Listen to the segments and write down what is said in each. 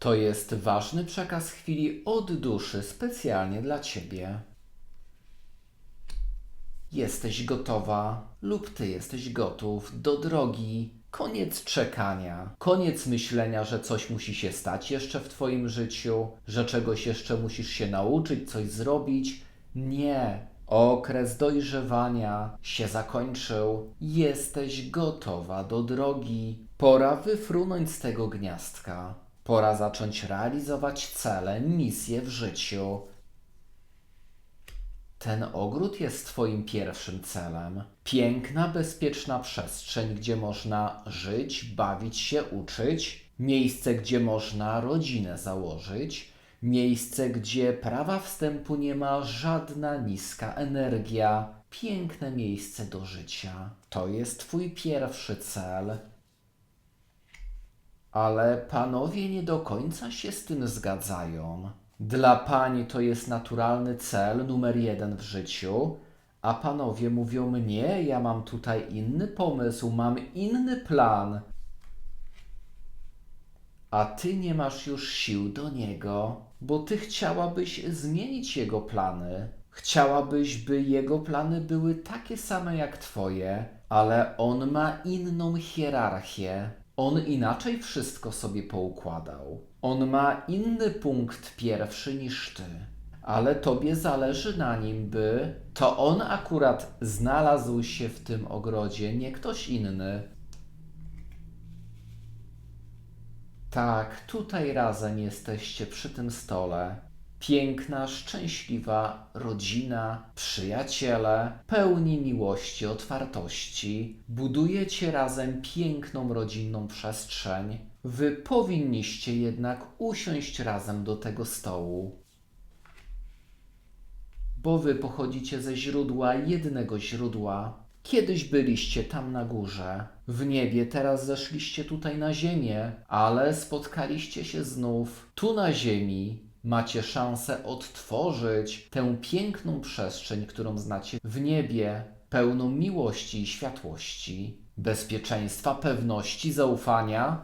To jest ważny przekaz chwili od duszy, specjalnie dla Ciebie. Jesteś gotowa lub Ty jesteś gotów do drogi. Koniec czekania, koniec myślenia, że coś musi się stać jeszcze w Twoim życiu, że czegoś jeszcze musisz się nauczyć, coś zrobić. Nie. Okres dojrzewania się zakończył. Jesteś gotowa do drogi. Pora wyfrunąć z tego gniazdka. Pora zacząć realizować cele, misje w życiu. Ten ogród jest Twoim pierwszym celem. Piękna, bezpieczna przestrzeń, gdzie można żyć, bawić się, uczyć. Miejsce, gdzie można rodzinę założyć. Miejsce, gdzie prawa wstępu nie ma żadna niska energia. Piękne miejsce do życia. To jest Twój pierwszy cel. Ale panowie nie do końca się z tym zgadzają. Dla pani to jest naturalny cel numer jeden w życiu, a panowie mówią mnie, ja mam tutaj inny pomysł, mam inny plan. A ty nie masz już sił do niego, bo ty chciałabyś zmienić jego plany. Chciałabyś, by jego plany były takie same jak twoje, ale on ma inną hierarchię. On inaczej wszystko sobie poukładał. On ma inny punkt pierwszy niż ty. Ale tobie zależy na nim, by to on akurat znalazł się w tym ogrodzie, nie ktoś inny. Tak, tutaj razem jesteście przy tym stole. Piękna, szczęśliwa rodzina, przyjaciele, pełni miłości, otwartości. Budujecie razem piękną rodzinną przestrzeń. Wy powinniście jednak usiąść razem do tego stołu. Bo wy pochodzicie ze źródła jednego źródła. Kiedyś byliście tam na górze, w niebie, teraz zeszliście tutaj na ziemię, ale spotkaliście się znów tu na ziemi. Macie szansę odtworzyć tę piękną przestrzeń, którą znacie w niebie, pełną miłości i światłości, bezpieczeństwa, pewności, zaufania.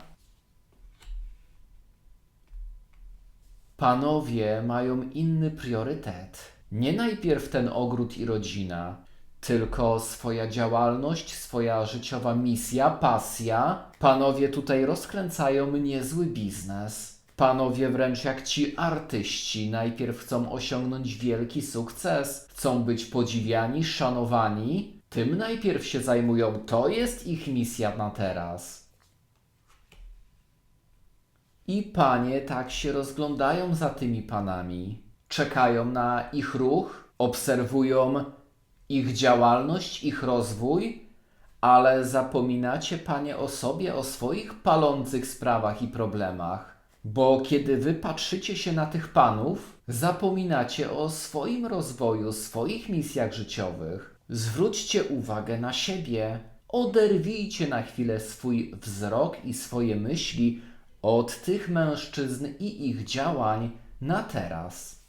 Panowie mają inny priorytet. Nie najpierw ten ogród i rodzina, tylko swoja działalność, swoja życiowa misja, pasja. Panowie tutaj rozkręcają niezły biznes. Panowie wręcz jak ci artyści najpierw chcą osiągnąć wielki sukces, chcą być podziwiani, szanowani. Tym najpierw się zajmują, to jest ich misja na teraz. I panie tak się rozglądają za tymi panami. Czekają na ich ruch, obserwują ich działalność, ich rozwój, ale zapominacie, panie, o sobie, o swoich palących sprawach i problemach. Bo kiedy wy patrzycie się na tych panów, zapominacie o swoim rozwoju, swoich misjach życiowych. Zwróćcie uwagę na siebie. Oderwijcie na chwilę swój wzrok i swoje myśli od tych mężczyzn i ich działań na teraz.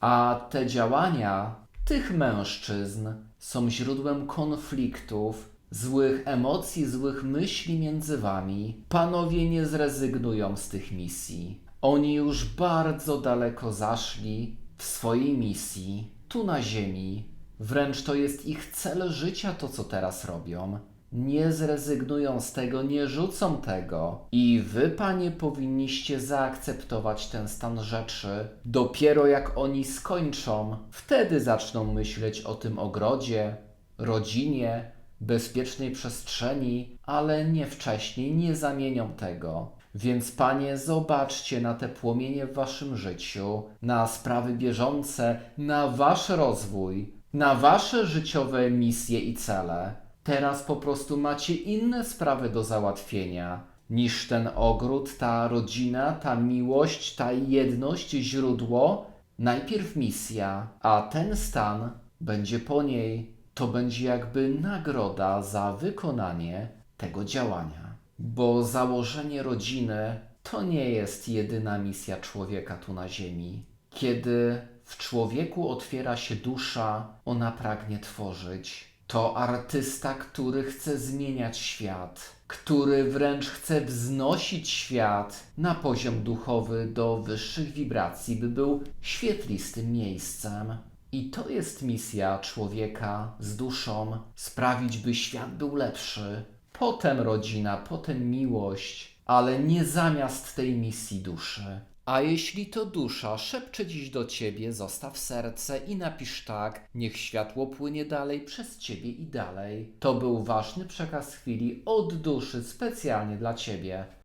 A te działania tych mężczyzn są źródłem konfliktów, złych emocji, złych myśli między wami. Panowie nie zrezygnują z tych misji. Oni już bardzo daleko zaszli w swojej misji, tu na Ziemi. Wręcz to jest ich cel życia, to co teraz robią. Nie zrezygnują z tego, nie rzucą tego. I wy, panie, powinniście zaakceptować ten stan rzeczy. Dopiero jak oni skończą, wtedy zaczną myśleć o tym ogrodzie, rodzinie, bezpiecznej przestrzeni, ale nie wcześniej, nie zamienią tego. Więc, panie, zobaczcie na te płomienie w waszym życiu, na sprawy bieżące, na wasz rozwój, na wasze życiowe misje i cele. Teraz po prostu macie inne sprawy do załatwienia niż ten ogród, ta rodzina, ta miłość, ta jedność, źródło. Najpierw misja, a ten stan będzie po niej. To będzie jakby nagroda za wykonanie tego działania. Bo założenie rodziny to nie jest jedyna misja człowieka tu na Ziemi. Kiedy w człowieku otwiera się dusza, ona pragnie tworzyć. To artysta, który chce zmieniać świat, który wręcz chce wznosić świat na poziom duchowy do wyższych wibracji, by był świetlistym miejscem. I to jest misja człowieka z duszą sprawić, by świat był lepszy. Potem rodzina, potem miłość, ale nie zamiast tej misji duszy. A jeśli to dusza szepcze dziś do ciebie, zostaw serce i napisz tak, niech światło płynie dalej przez ciebie i dalej. To był ważny przekaz chwili od duszy specjalnie dla ciebie.